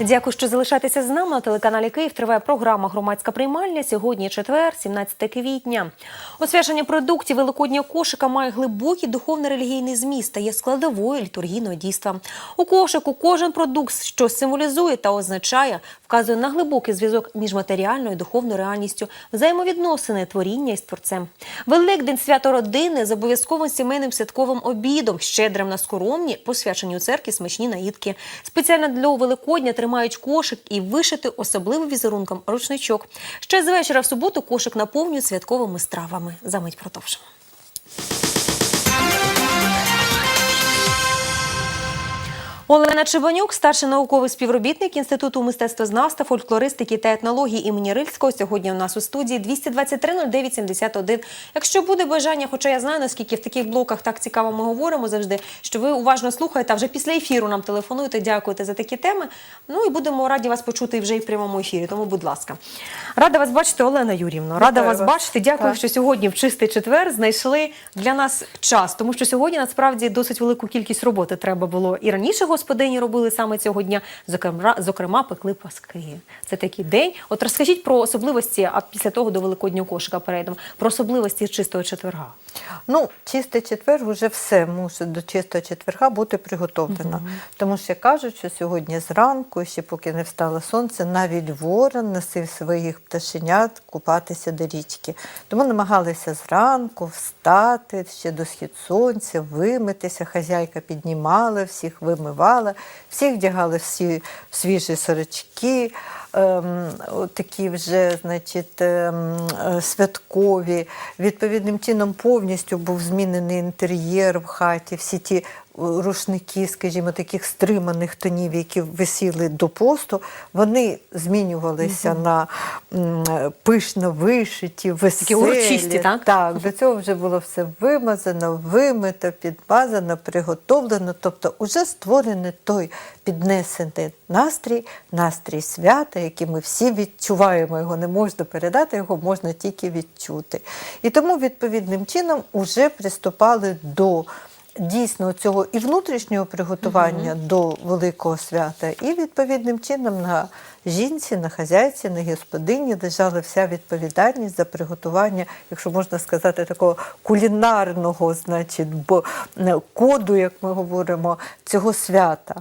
Дякую, що залишаєтеся з нами на телеканалі Київ. Триває програма Громадська приймальня. Сьогодні четвер, 17 квітня. Освячення продуктів великоднього кошика має глибокий духовно-релігійний зміст та є складовою літургійного дійства. У кошику кожен продукт, що символізує та означає, вказує на глибокий зв'язок між матеріальною і духовною реальністю, взаємовідносини творіння із творцем. Великдень свято родини з обов'язковим сімейним святковим обідом, щедрим на скоромні, посвячені у церкві смачні наїдки. Спеціально для Великодня тримають кошик і вишити особливим візерунком рушничок. Ще з вечора в суботу кошик наповнюють святковими стравами. Замить продовжимо. Олена Чебанюк, старший науковий співробітник Інституту мистецтвознавства, фольклористики та етнології імені Рильського. Сьогодні у нас у студії 223 09 71. Якщо буде бажання, хоча я знаю, наскільки в таких блоках так цікаво ми говоримо завжди, що ви уважно слухаєте, а вже після ефіру нам телефонуєте, дякуєте за такі теми. Ну і будемо раді вас почути вже і в прямому ефірі. Тому, будь ласка, рада вас бачити, Олена Юрівна. Рада вас вас. бачити. Дякую, Так. що сьогодні в чистий четвер знайшли для нас час, тому що сьогодні насправді досить велику кількість роботи треба було і раніше господині робили саме цього дня. Зокрема, зокрема, пекли паски. Це такий день. От розкажіть про особливості, а після того до великоднього кошика перейдемо. Про особливості чистого четверга. Ну, чистий четвер вже все мусить до чистого четверга бути приготовлено. Тому що кажуть, що сьогодні зранку, ще поки не встало сонце, навіть ворон носив своїх пташенят купатися до річки. Тому намагалися зранку встати ще до схід сонця, вимитися. Хазяйка піднімала всіх, вимивала, всіх вдягали всі свіжі сорочки. Ем, такі вже, значить, ем, е, святкові. Відповідним чином повністю був змінений інтер'єр в хаті, всі ті рушники, скажімо, таких стриманих тонів, які висіли до посту, вони змінювалися на е, пишно вишиті, веселі. урочисті, так? Так, до цього вже було все вимазано, вимито, підмазано, приготовлено. Тобто вже створений той піднесений настрій, настрій свята, який ми всі відчуваємо. Його не можна передати, його можна тільки відчути. І тому відповідним чином вже приступали до. Дійсно, цього і внутрішнього приготування до великого свята, і відповідним чином на жінці, на хазяйці, на господині лежала вся відповідальність за приготування, якщо можна сказати, такого кулінарного, значить, бо е, коду, як ми говоримо, цього свята.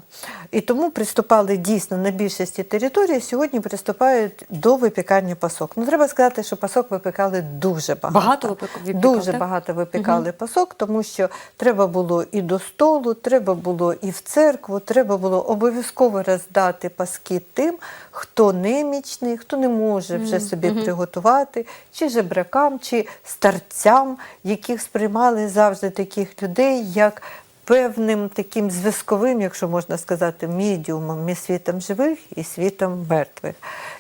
І тому приступали дійсно на більшості території. Сьогодні приступають до випікання пасок. Ну треба сказати, що пасок випікали дуже багато. Багато випікали, дуже так? багато випікали пасок, тому що треба було і до столу, треба було і в церкву, треба було обов'язково роздати паски тим, хто немічний, хто не може вже собі приготувати, чи жебракам, чи старцям, яких сприймали завжди таких людей, як певним таким зв'язковим, якщо можна сказати, медіумом між світом живих і світом мертвих.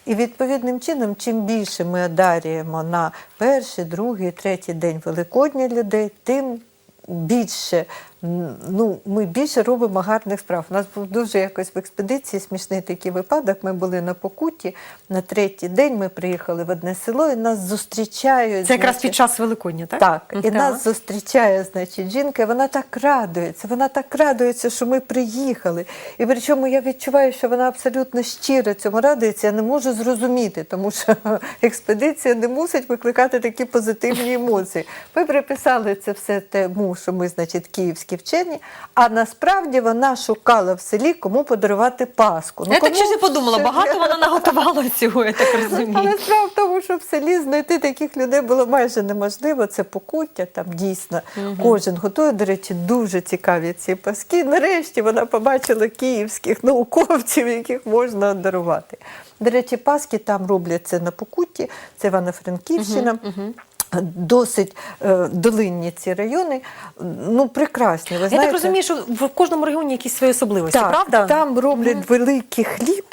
І відповідним чином, чим більше ми одарюємо на перший, другий, третій день Великодня людей, тим більше ну, ми більше робимо гарних справ. У нас був дуже якось в експедиції смішний такий випадок. Ми були на Покуті на третій день. Ми приїхали в одне село, і нас зустрічають. Це якраз значить, під час Великодня, так? так, і Так. нас зустрічає, значить, жінка, і вона так радується, вона так радується, що ми приїхали. І причому я відчуваю, що вона абсолютно щиро цьому радується. Я не можу зрозуміти, тому що експедиція не мусить викликати такі позитивні емоції. Ми приписали це все тому, що ми, значить, київські вчені, а насправді вона шукала в селі, кому подарувати Пасху. Ну, я так кому щось і подумала, багато вона наготувала цього, я так розумію. але справа в тому, що в селі знайти таких людей було майже неможливо. Це покуття, там дійсно кожен готує. До речі, дуже цікаві ці паски. Нарешті вона побачила київських науковців, яких можна дарувати. До речі, паски там роблять це на Покутті, це Івано-Франківщина. Досить е, долинні ці райони, ну прекрасні. Ви Я знаєте, так розумію, що в кожному регіоні якісь свої особливості, так, правда? Там роблять великий хліб,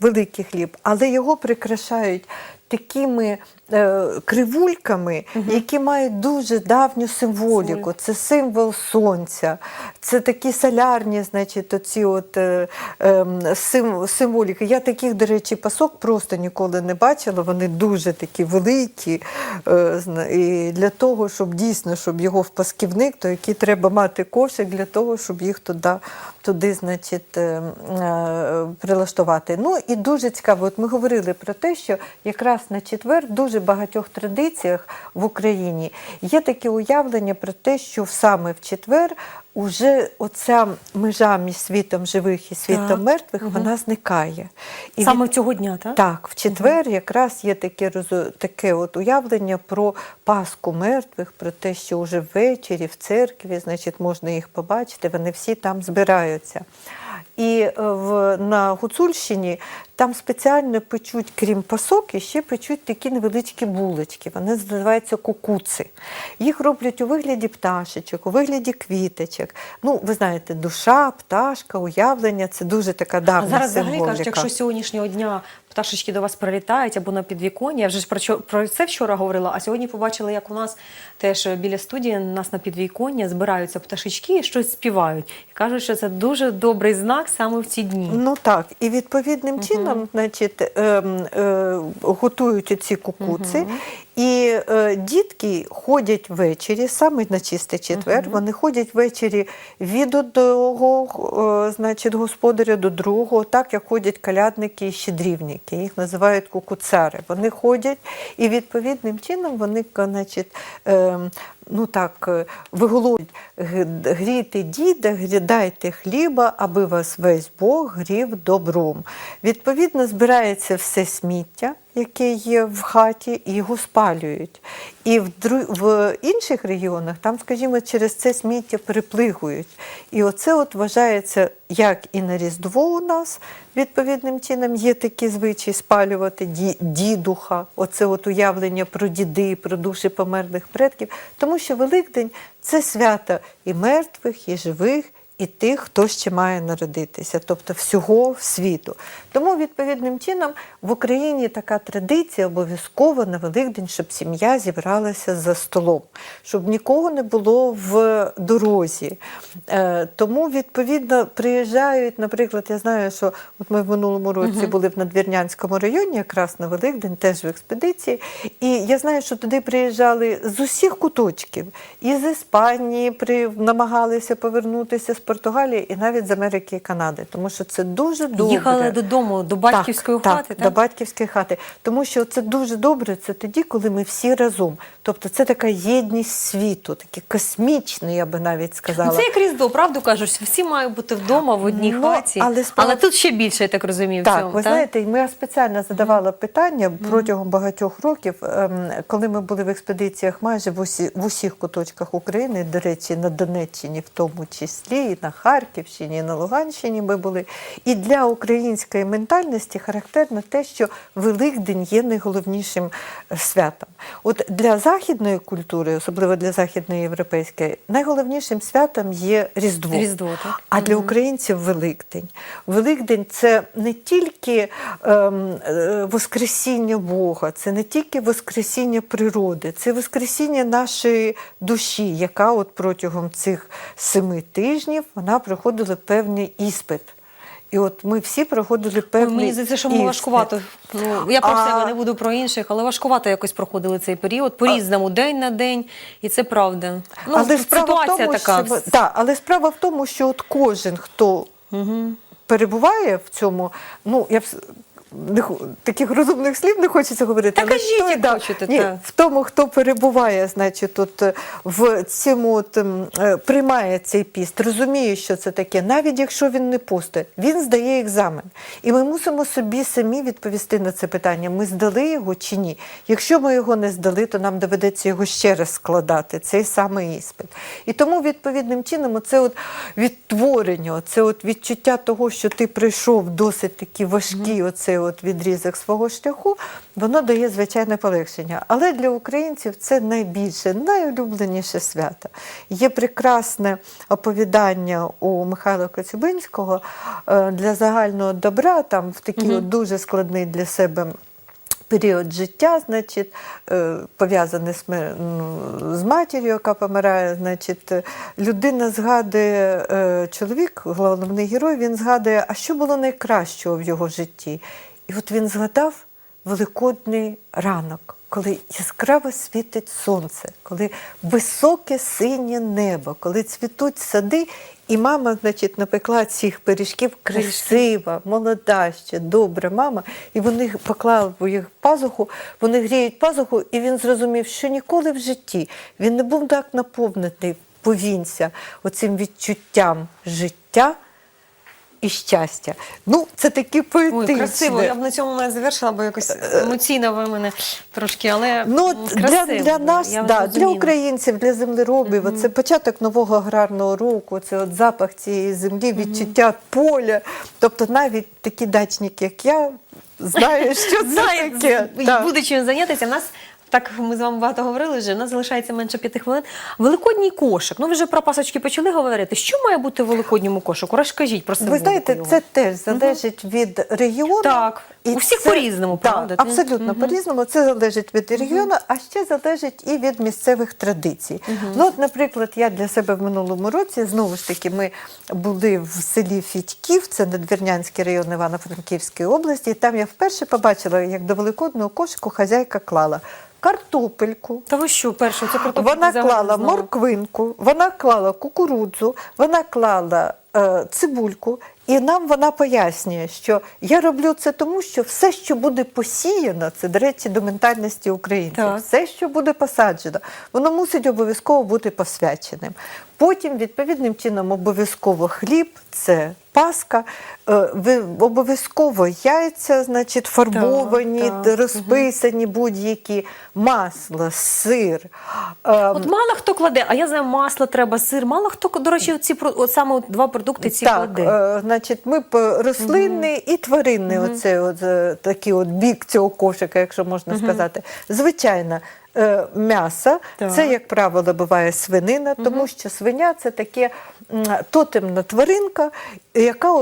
великий хліб, але його прикрашають такими е, кривульками, які мають дуже давню символіку. Це символ сонця, це такі солярні, значить, оці от е, е, сим, символіки. Я таких, до речі, пасок просто ніколи не бачила. Вони дуже такі великі. Е, і для того, щоб дійсно, щоб його в пасківник, то який треба мати кошик для того, щоб їх туди, туди значить, е, е, прилаштувати. Ну і дуже цікаво, от ми говорили про те, що якраз на четвер дуже багатьох традиціях в Україні є таке уявлення про те, що саме в четвер уже оця межа між світом живих і світом Так. мертвих, вона зникає. І Саме від- цього дня, так? так, в четвер якраз є таке, таке от уявлення про Пасху мертвих, про те, що вже ввечері в церкві, значить, можна їх побачити, вони всі там збираються. І е, в, на Гуцульщині там спеціально печуть, крім пасок, і ще печуть такі невеличкі булочки. Вони називаються кукуци. Їх роблять у вигляді пташечок, у вигляді квіточок. Ну, ви знаєте, душа, пташка, уявлення це дуже така А давня зараз взагалі кажуть, якщо сьогоднішнього дня пташечки до вас прилітають або на підвіконня, я вже ж про, це вчора говорила, а сьогодні побачила, як у нас теж біля студії, у нас на підвіконня збираються пташечки і щось співають. І кажуть, що це дуже добрий знак саме в ці дні. Ну так, і відповідним чином, значить, ем, е, готують ці кукуци. І е, дітки ходять ввечері, саме на чистий четвер, вони ходять ввечері від одного е, значить, господаря до другого, так як ходять калядники і щедрівники, їх називають кукуцари. Вони ходять і відповідним чином вони значить, ем, ну так, е, виголошують грійте діда, грі- дайте хліба, аби вас весь Бог грів добром. Відповідно, збирається все сміття, яке є в хаті, його спалюють. І в, в інших регіонах там, скажімо, через це сміття переплигують. І оце от вважається, як і на Різдво у нас відповідним чином є такі звичаї спалювати ді- дідуха, оце от уявлення про діди, про душі померлих предків. Тому що Великдень це свято і мертвих, і живих, і тих, хто ще має народитися, тобто всього світу. Тому відповідним чином в Україні така традиція обов'язково на Великдень, щоб сім'я зібралася за столом, щоб нікого не було в дорозі. Е, Тому, відповідно, приїжджають, наприклад, я знаю, що от ми в минулому році були в Надвірнянському районі, якраз на Великдень, теж в експедиції. І я знаю, що туди приїжджали з усіх куточків, і з Іспанії при, намагалися повернутися з Португалії, і навіть з Америки і Канади, тому що це дуже добре. Їхали додому, до батьківської так, хати, Так, так? до батьківської хати. Тому що це дуже добре, це тоді, коли ми всі разом. Тобто це така єдність світу, таке космічне, я би навіть сказала. Ну, це як Різдво, правду кажуть, всі мають бути вдома в одній Ну, хаті. але Але, тут ще більше, я так розумію. в Так, цьому, ви знаєте, і я спеціально задавала питання протягом багатьох років, ем, коли ми були в експедиціях майже в, усі, в усіх куточках України, до речі, на Донеччині в тому числі, і на Харківщині, і на Луганщині ми були. І для української ментальності характерно те, що Великдень є найголовнішим е, святом. От для західної культури, особливо для західної європейської, найголовнішим святом є Різдво. Різдво, так. А для українців Великдень. Великдень це не тільки ем, е, Воскресіння Бога, це не тільки Воскресіння природи, це Воскресіння нашої душі, яка от протягом цих семи тижнів вона проходила певний іспит. І от ми всі проходили Ой, певний Мені здається, що ми важкувато. Ну, я про А- себе не буду про інших, але важкувато якось проходили цей період, по-різному, день на день, і це правда. Ну, але ситуація в тому, така. Що, да, але справа в тому, що от кожен, хто перебуває в цьому, ну я б не таких розумних слів не хочеться говорити. Та але кажіть, той, як хочете, Ні, так. в тому, хто перебуває, значить, от е, в цьому от, е, приймає цей піст, розуміє, що це таке, навіть якщо він не постить, він здає екзамен. І ми мусимо собі самі відповісти на це питання: ми здали його чи ні. Якщо ми його не здали, то нам доведеться його ще раз складати, цей самий іспит. І тому відповідним чином це от відтворення, це от відчуття того, що ти пройшов досить такі важкі оцей от відрізок свого шляху, воно дає звичайне полегшення. Але для українців це найбільше, найулюбленіше свято. Є прекрасне оповідання у Михайла Коцюбинського е, для загального добра, там в такий от дуже складний для себе період життя, значить, е, пов'язаний з, ну, з матір'ю, яка помирає, значить, е, людина згадує, чоловік, головний герой, він згадує, а що було найкращого в його житті. І от він згадав великодний ранок, коли яскраво світить сонце, коли високе синє небо, коли цвітуть сади, і мама, значить, напекла цих пиріжків красива, молода ще, добра мама. І вони поклали в їх пазуху, вони гріють пазуху, і він зрозумів, що ніколи в житті він не був так наповнений, повінця оцим відчуттям життя і щастя. Ну, це такі поетичні. Ой, красиво. Я б на цьому не завершила, бо якось емоційно ви мене трошки, але Ну, от для, для нас, Я да, для українців, для землеробів, це початок нового аграрного року, це от запах цієї землі, відчуття поля. Тобто навіть такі дачники, як я, знають, що це Знає, таке. чим зайнятися. У нас так ми з вами багато говорили вже. У нас залишається менше п'яти хвилин. Великодній кошик. Ну ви вже про пасочки почали говорити. Що має бути в великодньому кошику? Розкажіть про Ви знаєте, його. це теж залежить від регіону. Так. У всіх по-різному, Так, правда? Абсолютно по-різному. Це залежить від регіону, а ще залежить і від місцевих традицій. Ну, от, наприклад, я для себе в минулому році знову ж таки ми були в селі Фідьків, це Надвірнянський район Івано-Франківської області. І там я вперше побачила, як до великодного кошику хазяйка клала картопельку. Та ви що, перше, це про Вона клала морквинку, вона клала кукурудзу, вона клала е, цибульку, і нам вона пояснює, що я роблю це тому, що все, що буде посіяно, це, до речі, до ментальності українців, Так. все, що буде посаджено, воно мусить обов'язково бути посвяченим. Потім, відповідним чином, обов'язково хліб, це паска, е, ви- обов'язково яйця, значить, фарбовані, так. розписані будь-які, масло, сир. е, От мало хто кладе, а я знаю, масло треба, сир. Мало хто, до речі, ці от саме два продукти ці так, кладе. е, значить, ми рослинний і тваринний, оце от, такий от бік цього кошика, якщо можна сказати. Звичайно, е, м'ясо, Так. це, як правило, буває свинина, тому що свиня це таке тотемна тваринка, яка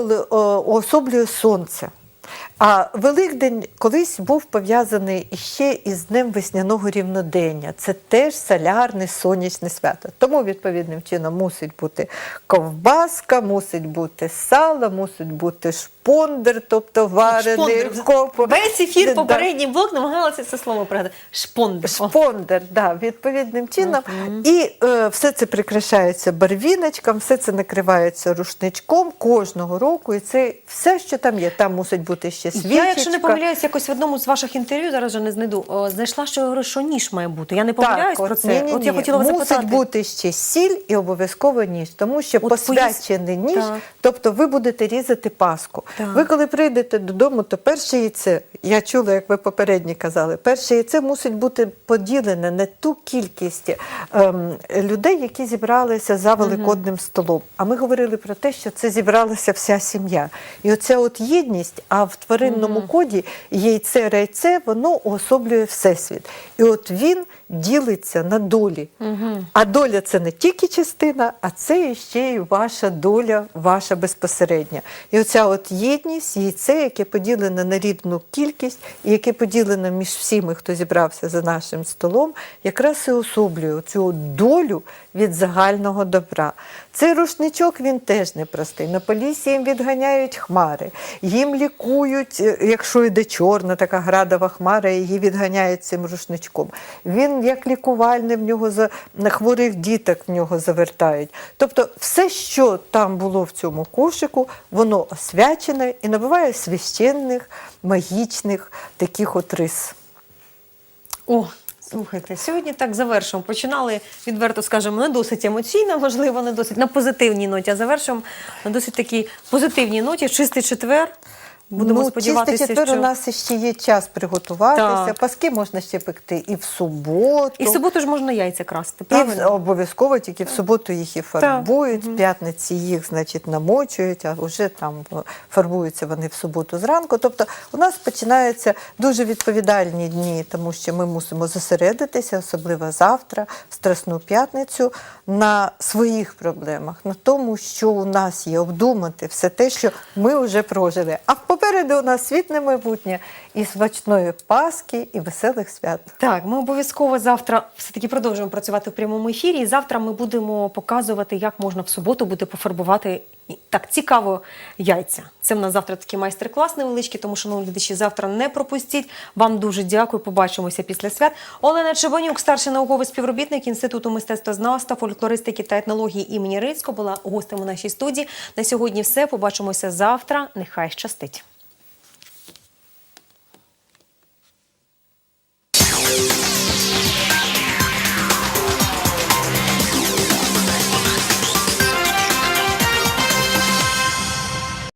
уособлює сонце. А Великдень колись був пов'язаний іще із Днем весняного рівнодення. Це теж солярне сонячне свято. Тому відповідним чином мусить бути ковбаска, мусить бути сало, мусить бути шпондер, тобто варений коп. Весь ефір попередній блок намагалася це слово пригадати. Шпондер. Шпондер, да, відповідним чином. І е, все це прикрашається барвіночком, все це накривається рушничком кожного року. І це все, що там є. Там мусить бути ще свічечка. Я, якщо не помиляюсь, якось в одному з ваших інтерв'ю, зараз вже не знайду, о, знайшла, що я говорю, що ніж має бути. Я не помиляюсь Так, про це. ні-ні-ні. От я хотіла вас Мусить запитати. бути ще сіль і обов'язково ніж, тому що От посвячений ніж, Так. тобто ви будете різати паску. Так. Ви коли прийдете додому, то перше яйце, я чула, як ви попередні казали, перше яйце мусить бути поділене на ту кількість ем, людей, які зібралися за великодним столом. А ми говорили про те, що це зібралася вся сім'я. І оця от єдність, а в тваринному коді яйце-рейце воно уособлює всесвіт. І от він ділиться на долі. А доля це не тільки частина, а це ще й ваша доля, ваша безпосередня. І оця от єдність, яйце, яке поділене на рівну кількість, і яке поділено між всіми, хто зібрався за нашим столом, якраз і особлює цю долю від загального добра. Цей рушничок він теж непростий. На полісі їм відганяють хмари, їм лікують, е, якщо йде чорна така градова хмара, її відганяють цим рушничком. Він як лікувальний в нього за хворих діток в нього завертають. Тобто, все, що там було в цьому кошику, воно освячене і набуває священних, магічних таких от рис. О, слухайте, сьогодні так завершимо. Починали, відверто скажемо, не досить емоційно, можливо, не досить на позитивній ноті, а завершимо на досить такій позитивній ноті. Чистий четвер. Будемо ну, сподіватися, четвер що у нас ще є час приготуватися. Так. Паски можна ще пекти і в суботу. і в суботу ж можна яйця красти, І обов'язково тільки в суботу їх і фарбують, в п'ятниці їх, значить, намочують, а вже там фарбуються вони в суботу зранку. Тобто у нас починаються дуже відповідальні дні, тому що ми мусимо зосередитися, особливо завтра, в Страсну п'ятницю, на своїх проблемах, на тому, що у нас є, обдумати все те, що ми вже прожили. А в попереду у нас світле майбутнє і смачної Пасхи, і веселих свят. Так, ми обов'язково завтра все-таки продовжуємо працювати в прямому ефірі. І завтра ми будемо показувати, як можна в суботу буде пофарбувати так цікаво яйця. Це в нас завтра такий майстер-клас невеличкий, тому шановні глядачі, завтра не пропустіть. Вам дуже дякую. Побачимося після свят. Олена Чебанюк, старший науковий співробітник Інституту мистецтвознавства, фольклористики та етнології імені Рицько, була гостем у нашій студії. На сьогодні все. Побачимося завтра. Нехай щастить.